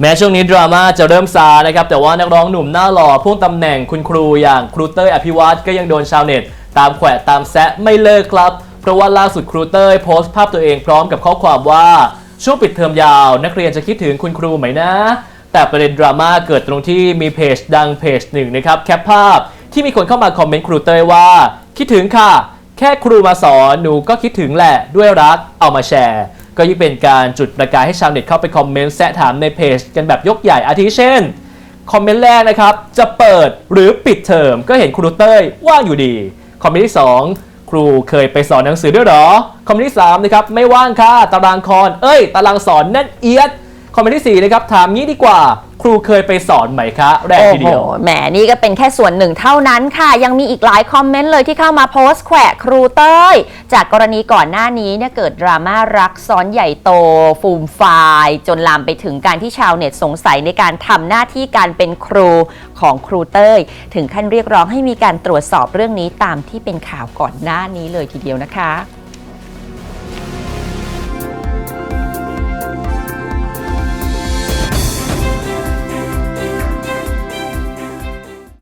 แม้ช่วงนี้ดราม่าจะเริ่มซานะครับ แต่ว่านักร้องหนุ่มหน้าหล่อพ่วงตำแหน่งคุณครูอย่างครูเต้ยอภิวัตก็ยังโดนชาวเน็ต ตามแขวะตามแซะไม่เลิกครับ เพราะว่าล่าสุดครูเต้ยโพสต์ภาพตัวเองพร้อมกับข้อความว่า ช่วงปิดเทอมยาว นักเรียนจะคิดถึงคุณครูไหมนะ แต่ประเด็นดราม่าเกิดตรงที่มีเพจดังเพจหนึ่งนะครับแคปภาพที่มีคนเข้ามาคอมเมนต์ครูเต้ยว่า คิดถึงค่ะ แค่ครูมาสอนหนูก็คิดถึงแหละด้วยรักเอามาแชร์ ก็ยิ่งเป็นการจุดประกายให้ชาวเน็ตเข้าไปคอมเมนต์แซะถามในเพจกันแบบยกใหญ่อาทิเช่น คอมเมนต์แรกนะครับ จะเปิดหรือปิดเทอมก็เห็นครูเต้ยว่างอยู่ดี คอมเมนต์ที่ 2 ครูเคยไปสอนหนังสือด้วยหรอ คอมเมนต์ที่3นะครับไม่ว่างค่ะตารางคอนเอ้ย ตารางสอนนั่นเอียด คอมเมนต์ที่4นะครับถามงี้ดีกว่า ครูเคยไปสอนไหมคะแรกทีเดียวแหมนี่ก็เป็นแค่ส่วนหนึ่งเท่านั้นค่ะ ยังมีอีกหลายคอมเมนต์เลยที่เข้ามาโพสต์แขวะครูเต้ย จากกรณีก่อนหน้านี้เนี่ยเกิดดราม่ารักซ้อนใหญ่โต ฟูมฟาย จนลามไปถึงการที่ชาวเน็ตสงสัยในการทำหน้าที่การเป็นครูของครูเต้ย ถึงขั้นเรียกร้องให้มีการตรวจสอบเรื่องนี้ตามที่เป็นข่าวก่อนหน้านี้เลยทีเดียวนะคะ